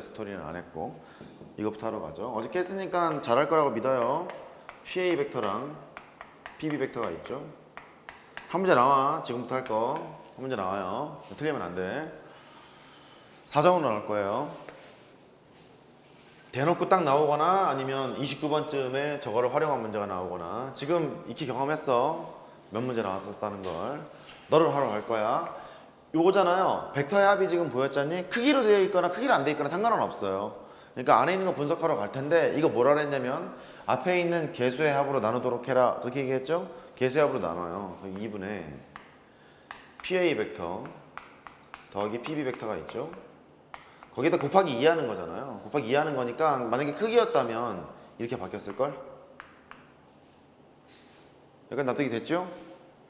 스토리는 안 했고 이것부터 하러 가죠. 어저께 했으니까 잘할 거라고 믿어요. PA 벡터랑 PB 벡터가 있죠. 한 문제 나와. 지금부터 할 거. 한 문제 나와요. 틀리면 안 돼. 사정으로 나올 거예요. 대놓고 딱 나오거나 아니면 29번쯤에 저거를 활용한 문제가 나오거나 지금 익히 경험했어. 몇 문제 나왔었다는 걸. 너를 하러 갈 거야. 요거잖아요. 벡터의 합이 지금 보였잖니? 크기로 되어 있거나 크기로 안 되어 있거나 상관은 없어요. 그러니까 안에 있는 거 분석하러 갈 텐데 이거 뭐라 그랬냐면 앞에 있는 개수의 합으로 나누도록 해라. 그렇게 얘기했죠? 개수의 합으로 나눠요. 2분의 PA 벡터 더하기 PB 벡터가 있죠? 거기다 곱하기 2 하는 거잖아요. 곱하기 2 하는 거니까 만약에 크기였다면 이렇게 바뀌었을걸? 약간 납득이 됐죠?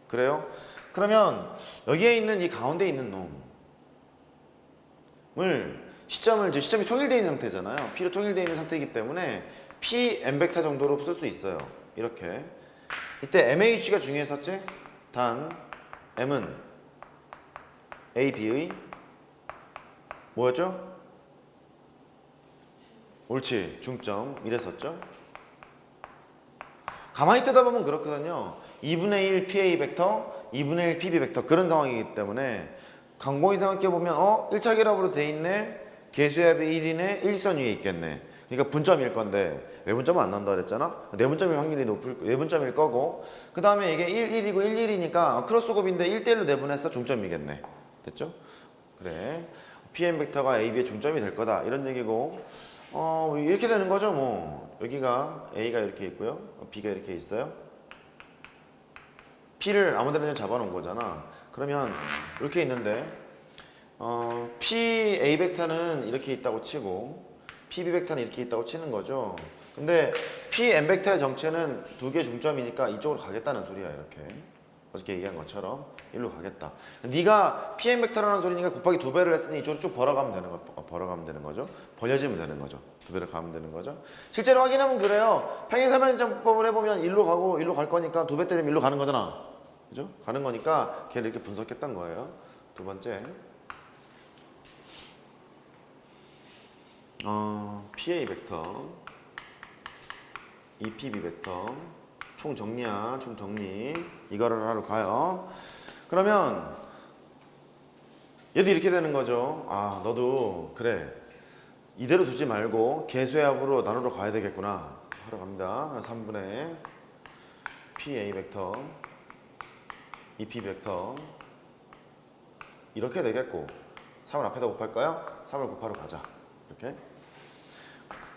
그래요? 그러면 여기에 있는 이 가운데 있는 놈을 시점을 이제 시점이 통일되어 있는 상태잖아요. P로 통일되어 있는 상태이기 때문에 P m 벡터 정도로 쓸 수 있어요. 이렇게 이때 MH가 중요했었지? 단 M은 A, B의 뭐였죠? 옳지 중점 이랬었죠? 가만히 뜨다 보면 그렇거든요. 2분의 1 PA 벡터, 2분의 1 PB 벡터 그런 상황이기 때문에 강공이 생각해 보면 어 1차 결합으로 돼 있네. 개수합이 1이네. 일선 위에 있겠네. 그러니까 분점일 건데 외분점은 안 난다 그랬잖아. 내분점일 확률이 높을 외분점일 거고 그 다음에 이게 1, 1이고 1, 1이니까 크로스곱인데 1대1로 내분해서 중점이겠네. 됐죠? 그래. PM 벡터가 AB의 중점이 될 거다 이런 얘기고 어 이렇게 되는 거죠 뭐 여기가 A가 이렇게 있고요 B가 이렇게 있어요 P를 아무 데나 잡아놓은 거잖아 그러면 이렇게 있는데 어 P A 벡터는 이렇게 있다고 치고 PB 벡터는 이렇게 있다고 치는 거죠 근데 P M 벡터의 정체는 두 개 중점이니까 이쪽으로 가겠다는 소리야 이렇게 어저께 얘기한 것처럼 일로 가겠다. 네가 PM 벡터라는 소리니까 곱하기 두 배를 했으니 이쪽으로 쭉 벌어가면 되는 거, 어, 벌어가면 되는 거죠. 벌려지면 되는 거죠. 두 배를 가면 되는 거죠. 실제로 확인하면 그래요. 평행사변점법을 해보면 일로 가고 일로 갈 거니까 두 배 때리면 일로 가는 거잖아. 그죠? 가는 거니까 걔를 이렇게 분석했던 거예요. 두 번째. 어, PA 벡터, EPB 벡터, 총 정리야, 총 정리. 이거를 하러 가요. 그러면 얘도 이렇게 되는 거죠. 아, 너도 그래. 이대로 두지 말고 개수의 합으로 나누러 가야 되겠구나. 하러 갑니다. 3분의 PA 벡터, EP 벡터 이렇게 되겠고 3을 앞에다 곱할까요? 3을 곱하러 가자. 이렇게.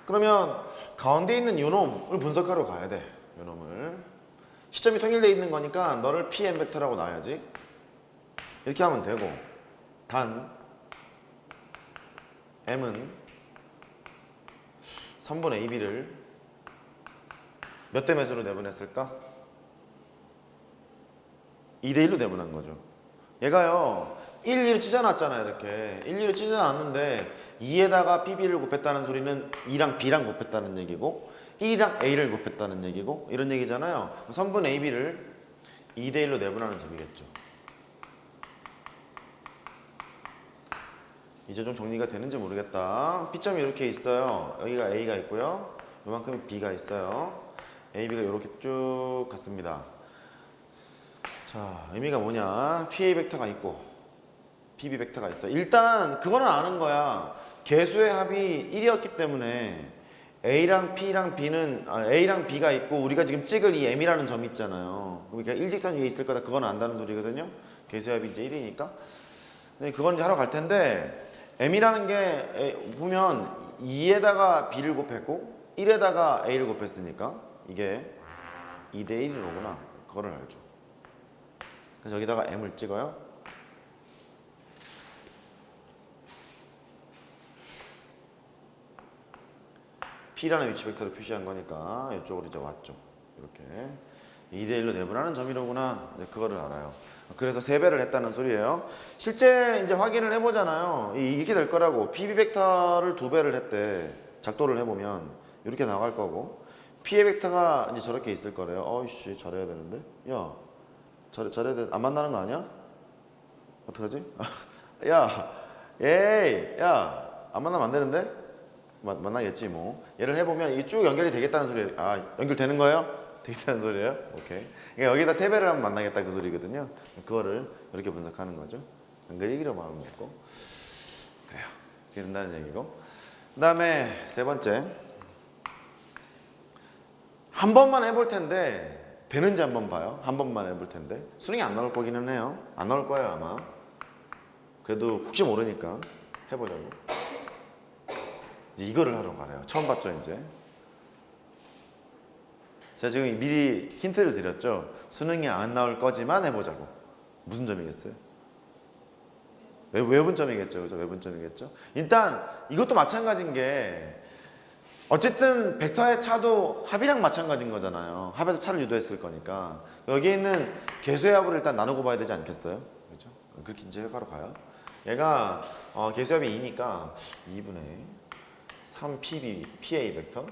그러면 가운데 있는 요놈을 분석하러 가야 돼. 요놈을. 시점이 통일되어 있는 거니까 너를 PM 벡터라고 놔야지. 이렇게 하면 되고. 단 M은 3분의 AB를 몇 대 몇으로 내분했을까? 2대 1로 내분한 거죠. 얘가요. 1, 2로 찢어놨잖아요. 이렇게. 1, 2로 찢어놨는데 2에다가 PB를 곱했다는 소리는 2랑 B랑 곱했다는 얘기고 1이랑 A를 곱했다는 얘기고 이런 얘기잖아요. 3분의 AB를 2대 1로 내분하는 점이겠죠. 이제 좀 정리가 되는지 모르겠다. P점이 이렇게 있어요. 여기가 A가 있고요. 요만큼 B가 있어요. A, B가 이렇게 쭉 갔습니다. 자, 의미가 뭐냐? PA 벡터가 있고 PB 벡터가 있어. 일단 그거는 아는 거야. 개수의 합이 1이었기 때문에 A랑 P랑 B는 아, A랑 B가 있고 우리가 지금 찍을 이 M이라는 점이 있잖아요. 그러니까 일직선 위에 있을 거다. 그건 안다는 소리거든요. 개수의 합이 이제 1이니까. 근데 그건 이제 하러 갈 텐데 M이라는 게 에, 보면 2에다가 B를 곱했고 1에다가 A를 곱했으니까 이게 2대 1이로구나. 그거를 알죠. 그래서 여기다가 M을 찍어요. P라는 위치 벡터를 표시한 거니까 이쪽으로 이제 왔죠. 이렇게 2대 1로 내분하는 점이로구나. 네, 그거를 알아요. 그래서 세 배를 했다는 소리예요. 실제 이제 확인을 해보잖아요. 이- 이렇게 될 거라고. PB 벡터를 두 배를 했대. 작도를 해보면 이렇게 나갈 거고 P의 벡터가 이제 저렇게 있을 거래요. 어이씨 잘해야 되는데. 야, 잘 잘해야 돼. 안 만나는 거 아니야? 어떡하지? 야, 에이, 야, 안 만나면 안 되는데? 마- 만나겠지 뭐. 얘를 해보면 이게 쭉 연결이 되겠다는 소리. 아 연결되는 거예요? 되겠다는 소리예요? 오케이. 그러니까 여기다 세 배를 하면 만나겠다 그 소리거든요. 그거를 이렇게 분석하는 거죠. 연결이 1이라고 마음 먹고. 그래요. 그게 된다는 얘기고. 그 다음에 세 번째. 한 번만 해볼 텐데 되는지 한번 봐요. 한 번만 해볼 텐데 수능이 안 나올 거기는 해요. 안 나올 거예요 아마. 그래도 혹시 모르니까 해보자고. 이제 이거를 하러 가래요. 처음 봤죠 이제. 제가 지금 미리 힌트를 드렸죠. 수능이 안 나올 거지만 해보자고. 무슨 점이겠어요? 외- 외분점이겠죠, 그죠? 외분점이겠죠. 일단 이것도 마찬가지인 게 어쨌든 벡터의 차도 합이랑 마찬가지인 거잖아요. 합에서 차를 유도했을 거니까 여기 있는 개수의 합을 일단 나누고 봐야 되지 않겠어요? 그렇죠? 그렇게 이제 해가러 가요. 얘가 어, 개수의 합이 2니까 2분의 3 PB PA 벡터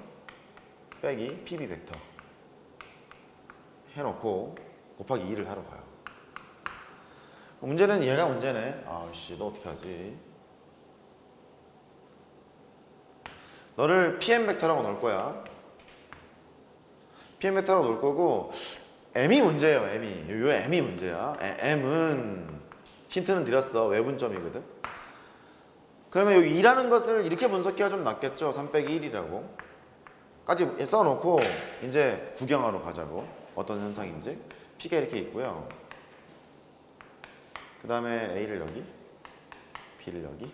빼기 PB 벡터 해놓고 곱하기 2를 하러 가요. 문제는 얘가 문제네. 아씨, 너 어떻게 하지? 너를 PM 벡터라고 넣을 거야. PM 벡터라고 넣을 거고 M이 문제예요. M이. 요 M이 문제야. 에- M은 힌트는 드렸어. 외분점이거든. 그러면 여기 2라는 것을 이렇게 분석해야 좀 낫겠죠. 3 빼기 1이라고. 까지 써놓고 이제 구경하러 가자고. 어떤 현상인지. P가 이렇게 있고요. 그 다음에 A를 여기, B를 여기.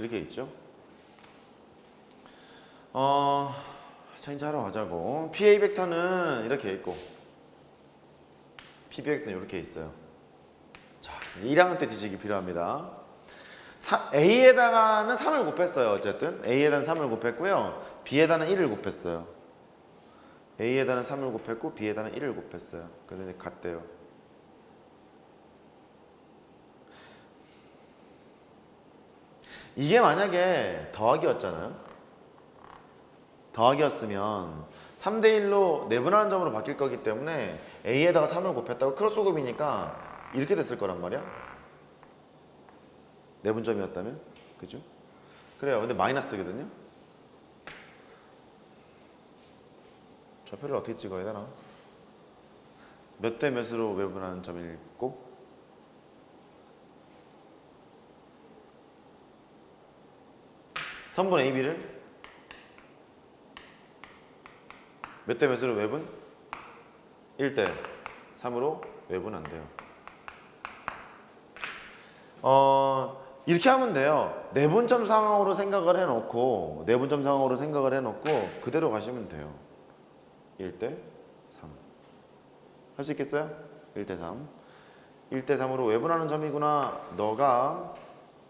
이렇게 있죠. 어, 자 이제 하러 가자고. PA 벡터는 이렇게 있고, PB 벡터는 이렇게 있어요. 자, 이제 1학년 때 지식이 필요합니다. 사- A에다가는 3을 곱했어요. 어쨌든 A에다는 3을 곱했고요. B에다는 1을 곱했어요. A에다는 3을 곱했고 B에다는 1을 곱했어요. 그래서 이제 같대요. 이게 만약에 더하기였잖아요. 더하기였으면 3대 1로 내분하는 점으로 바뀔 거기 때문에 A에다가 3을 곱했다고 크로스곱이니까 이렇게 됐을 거란 말이야. 내분점이었다면 그죠? 그래요. 근데 마이너스거든요. 좌표를 어떻게 찍어야 되나? 몇 대 몇으로 외분하는 점을 읽고 선분 AB를 몇 대 몇으로 외분? 1대 3으로 외분 안 돼요. 어 이렇게 하면 돼요. 내분점 상황으로 생각을 해놓고 내분점 상황으로 생각을 해놓고 그대로 가시면 돼요. 1대 3. 할 수 있겠어요? 1대 3. 1대 3으로 외분하는 점이구나. 너가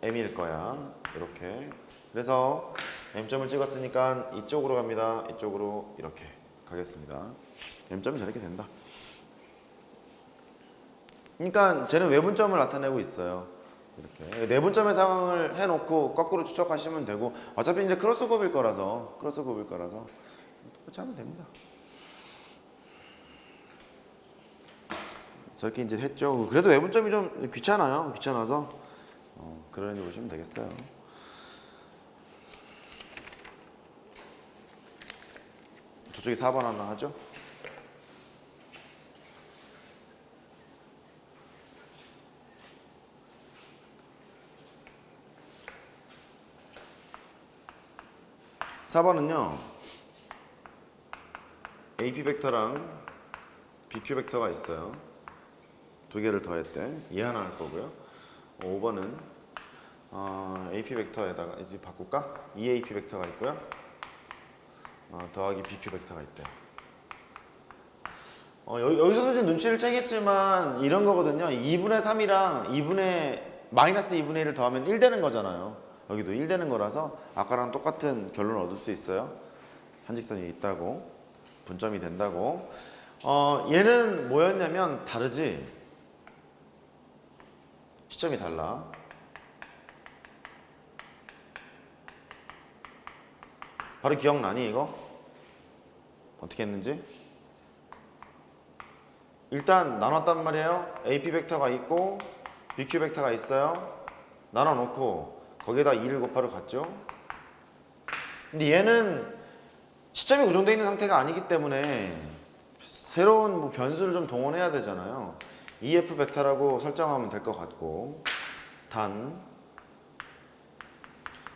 M일 거야. 이렇게. 그래서 M점을 찍었으니까 이쪽으로 갑니다. 이쪽으로 이렇게 가겠습니다. M점이 저렇게 된다. 그러니까 쟤는 외분점을 나타내고 있어요. 이렇게 내분점의 상황을 해놓고 거꾸로 추적하시면 되고 어차피 이제 크로스급일 거라서 크로스급일 거라서 그렇게 하면 됩니다. 저렇게 이제 했죠. 그래도 외분점이 좀 귀찮아요. 귀찮아서 어, 그러니 보시면 되겠어요. 저쪽에 4번 하나 하죠. 사번은요 AP 벡터랑 BQ 벡터가 있어요. 두 개를 더했대. 얘 하나 할 거고요. 5번은 어, AP 벡터에다가 이제 바꿀까? EAP 벡터가 있고요. 어, 더하기 BQ 벡터가 있대. 어, 여, 여기서도 이제 눈치를 채겠지만 이런 거거든요. 2분의 3이랑 2분의 마이너스 2분의 1을 더하면 1 되는 거잖아요. 여기도 1 되는 거라서 아까랑 똑같은 결론을 얻을 수 있어요. 한직선이 있다고 분점이 된다고. 어, 얘는 뭐였냐면 다르지. 시점이 달라. 바로 기억나니 이거? 어떻게 했는지? 일단 나눴단 말이에요. AP 벡터가 있고 BQ 벡터가 있어요. 나눠놓고 거기에다 2를 곱하러 갔죠. 근데 얘는 시점이 고정되어 있는 상태가 아니기 때문에 새로운 뭐 변수를 좀 동원해야 되잖아요. EF 벡터라고 설정하면 될 것 같고 단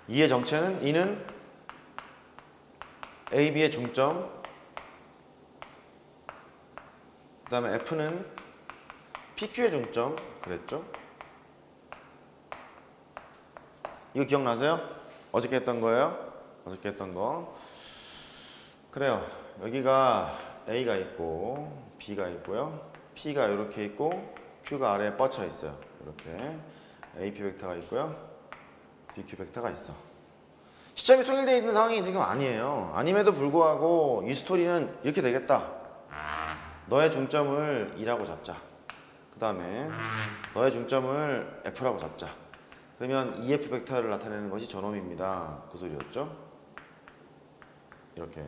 2의 정체는 2는 AB의 중점 그 다음에 F는 PQ의 중점 그랬죠? 이거 기억나세요? 어저께 했던 거예요? 어저께 했던 거 그래요 여기가 A가 있고 B가 있고요 P가 이렇게 있고 Q가 아래에 뻗쳐 있어요 이렇게 AP 벡터가 있고요 BQ 벡터가 있어 시점이 통일되어 있는 상황이 지금 아니에요. 아님에도 불구하고 이 스토리는 이렇게 되겠다. 너의 중점을 2라고 잡자. 그 다음에 너의 중점을 F라고 잡자. 그러면 EF 벡터를 나타내는 것이 저놈입니다. 그 소리였죠? 이렇게.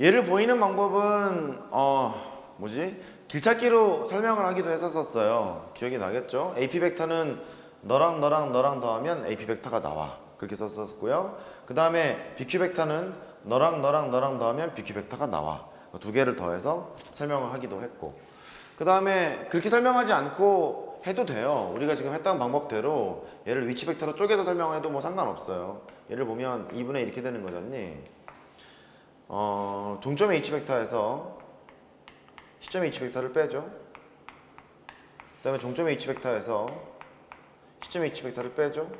얘를 보이는 방법은 어 뭐지? 길찾기로 설명을 하기도 했었어요. 기억이 나겠죠? AP 벡터는 너랑 너랑 너랑 더하면 AP 벡터가 나와. 그렇게 썼었고요. 그 다음에 BQ 벡터는 너랑 너랑 너랑 더하면 BQ 벡터가 나와. 그두 개를 더해서 설명을 하기도 했고. 그 다음에 그렇게 설명하지 않고 해도 돼요. 우리가 지금 했던 방법대로 얘를 위치 벡터로 쪼개서 설명을 해도 뭐 상관없어요. 얘를 보면 2분의 이렇게 되는 거잖니? 어, 동점의 H 벡터에서 시점의 H 벡터를 빼죠. 그 다음에 종점의 H 벡터에서 시점의 H 벡터를 빼죠.